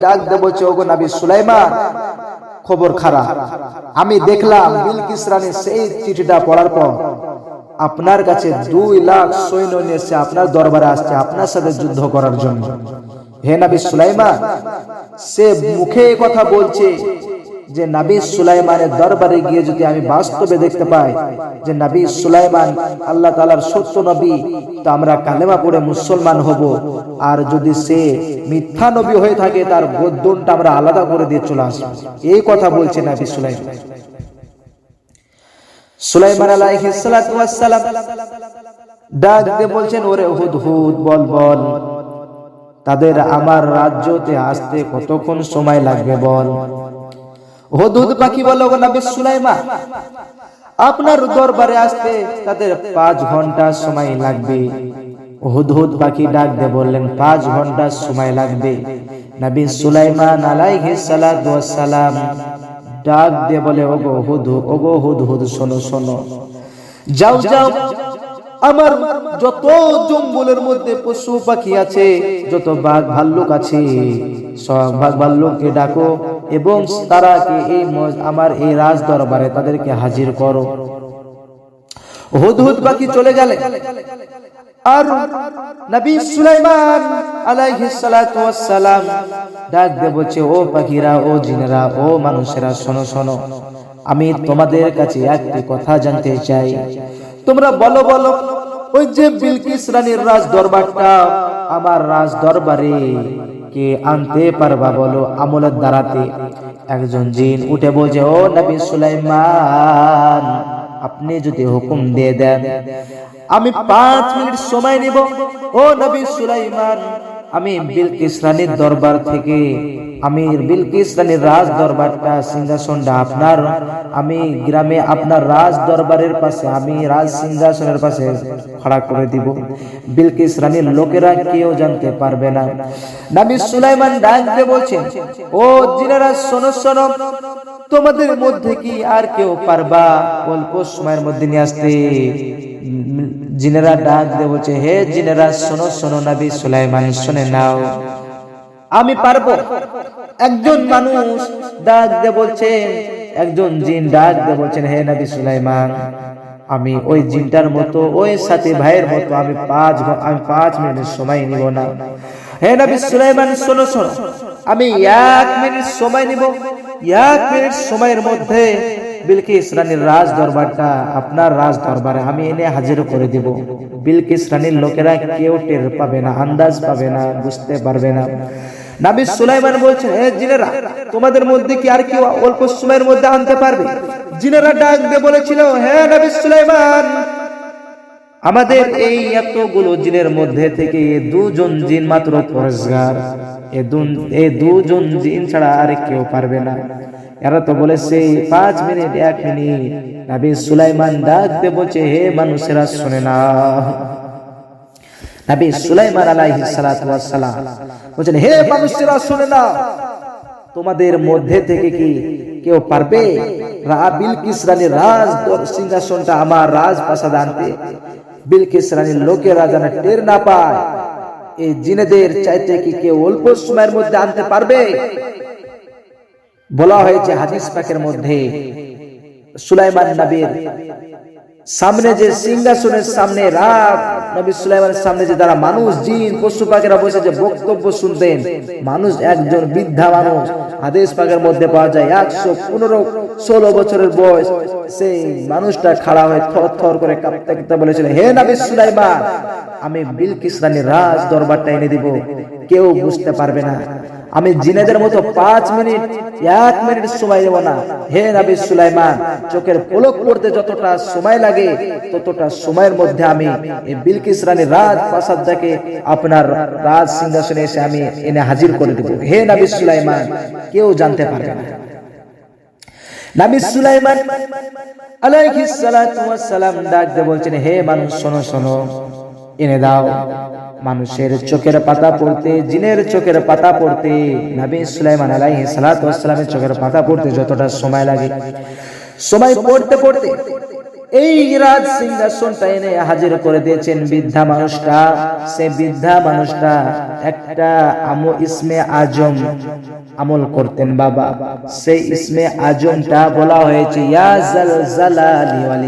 ডাক দেব চৌগো নাবি সুলাইমান, খবর খারাপ। আমি দেখলাম বিলকিস রানী সেই চিঠিটা পড়ার পর আপনার কাছে দুই লাখ সৈন্য নিয়ে এসে আপনার দরবারে আসছে, আপনার সাথে যুদ্ধ করার জন্য। হে নাবি সুলাইমান, সে মুখে কথা বলছে যে নবী সুলাইমানের দরবারে গিয়ে যদি আমি বাস্তবে দেখতে পাই যে নবী সুলাইমান আল্লাহ তালার সত্য নবী, তো আমরা কালেমা পড়ে মুসলমান হব। আর যদি সে মিথ্যা নবী হয়ে থাকে, তার গদ্দনটা আমরা আলাদা করে দিয়ে চলে আসব। এই কথা বলছে নবী সুলাইমান। সুলাইমান ডাক দিয়ে বলছেন, ওরে হুদ হুদ বল বল। তাদের আমার রাজ্যতে আসতে কতক্ষণ সময় লাগবে, বল? হুদহুদ পাখি বলো নবী সুলাইমান, আপনার দরবারে আসতে তাদের পাঁচ ঘণ্টা সময় লাগবে। হুদহুদ পাখি ডাক দিয়ে বললেন, পাঁচ ঘণ্টা সময় লাগবে। নবী সুলাইমান আলাইহিস সালাতু সালাম ডাক দিয়ে বলে, ওগো হুদ ওগো হুদ হুদ শোনো শোনো। যাও যাও। আমার যত জঙ্গলের মধ্যে পশু পাখি আছে, যত বাঘ ভাল্লুক আছে, সব বাঘ ভাল্লুককে ডাকো। এবং তারাকে এই আমার এই রাজ দরবারে তাদেরকে হাজির করো? হুদ হুদ পাখি চলে গেলে। আর নবী সুলাইমান আলাইহিস সালাতু ওয়াস সালাম ডাক দিয়ে ও পাখিরা, ও জিনেরা, ও মানুষেরা, শোনো শোনো। আমি তোমাদের কাছে একটি কথা জানতে চাই। তোমরা বলো বলো, ওই যে বিলকিস রানীর রাজ দরবারটা আমার রাজ দরবারে কে আনতে পারবা বলো? আমলের দ্বারাতে। একজন জিন উঠে বলছে, ও নবী সুলাইমান, আপনি যদি হুকুম দিয়ে দেন, আমি পাঁচ মিনিট সময় নিব। ও নবী সুলাইমান আমি বিলকিস রানীর দরবার থেকে আমি বিলকিস রানীর রাজ দরবারটা সিংহাসনটা আপনার, আমি গ্রামে আপনার রাজ দরবারের পাশে, আমি রাজ সিংহাসনের পাশে খড়া করে দিব। বিলকিস রানীর লোকেরা কেউ জানতে পারবে না। নবী সুলাইমান ডাক দিয়ে বলছেন, ও জিনেরা, শোনো শোনো, তোমাদের মধ্যে কি আর কেউ পারবা? অল্প সময়ের মধ্যে নিয়ে আসতে। জিনেরা ডাক দিয়ে বলছে, হে জিনেরা, শোনো শোনো নবী সুলাইমান, শুনে নাও। আমি পারব। একজন মানুষ ডাক দিয়ে বলছেন একজন জিন ডাক দিয়ে বলছেন, হে নবী সুলাইমান, আমি ওই জিনটার মতো, ওই সাথে ভাইয়ের মতো, আমি পাঁচ আমি পাঁচ মিনিট সময় নিব না। হে নবী সুলাইমান, শোনো শোনো, আমি এক মিনিট সময় নিব। এক মিনিট সময়ের মধ্যে বিলকিস রানীর রাজ দরবারটা আপনার রাজ দরবারে আমি এনে হাজির করে দিব। বিলকিস রানীর লোকেরা কেউ টের পাবে না, আন্দাজ পাবে না, বুঝতে পারবে না। নাবি সুলাইমান বলছেন হে জিনেরা, তোমাদের মধ্যে কি আর কেউ অল্প সময়ের মধ্যে আনতে পারবে? জিনেরা ডাক দিয়ে বলেছিল, হে নবী সুলাইমান, আমাদের এই এতগুলো জিনের মধ্যে থেকে দুজন জিন মাত্র পরেশগার। এ দুজন জিন ছাড়া আর কেউ পারবে না। এরা তো বলেছে, পাঁচ মিনিট, এক মিনিট। নবী সুলাইমান ডাক দিয়ে বলছে, হে মানুষেরা, শুনে না নবী সুলাইমান আলাইহিস সালাতু ওয়াস সালাম বলেন হে মানুষেরা, শুনে না তোমাদের মধ্যে থেকে কি কেউ পারবে? বিলকিস রানীর রাজ সিংহাসনটা আমার রাজ প্রাসাদে আনতে বিলকিস রানীর লোকেরা যেন টের না পায়। এই জিনেদের চাইতে কি কেউ অল্প সময়ের মধ্যে আনতে পারবে? বলা হয়েছে হাদিস পাকের মধ্যে, সুলাইমান নবীর সামনে যে সিংহাসনের সামনে রাত, নবী সুলাইমানের সামনে যে তারা মানুষ, জিন, পশু পাখিরা বসে যে বক্তব্য শুনতেন। মানুষ একজন বৃদ্ধা মানুষ। হাদিস পাকের মধ্যে পাওয়া যায়, একশো পনেরো ষোলো বছরের বয়স, সেই মানুষটা খাড়া হয়ে থর থর করে কাঁপতে কাঁপতে বলেছিল, হে নবী সুলাইমান, আমি বিলকিস রানীর রাজ দরবারটা এনে দিব। কেউ বুঝতে পারবে না। আমি জিনেদের মতো পাঁচ মিনিট, এক মিনিট সময় দেব না। হে নবী সুলাইমান, চোখের পলক পড়তে যতটা সময় লাগে, ততটা সময়ের মধ্যে আমি এই বিলকিস রানীর রাজ প্রাসাদ থেকে আপনার রাজ সিংহাসনে এসে আমি এনে হাজির করে দেব। হে নবী সুলাইমান, কেউ জানতে পারবে না। নবী সুলাইমান আলাইহিস সালাতু ওয়াস সালাম ডাক দিয়ে বলছেন, হে মানুষ, শোনো শোনো। এনে দাও। মানুষের চোখের পাতা পড়তে, জিনের চোখের পাতা পড়তে, নবী সুলাইমান আলাইহিস সালাতু ওয়াস সালামের চোখের পাতা পড়তে যতটা সময় লাগে। সময় পড়তে পড়তে এই রাজ সিংহাসনটা এনে হাজির করে দিয়েছেন বৃদ্ধা মানুষটা। সে বৃদ্ধা মানুষটা একটা আমো ইসমে আজম আমল করতেন বাবা। সেই ইসমে আজমটা বলা হয়েছে, ইয়া জাল জালালি ওয়াল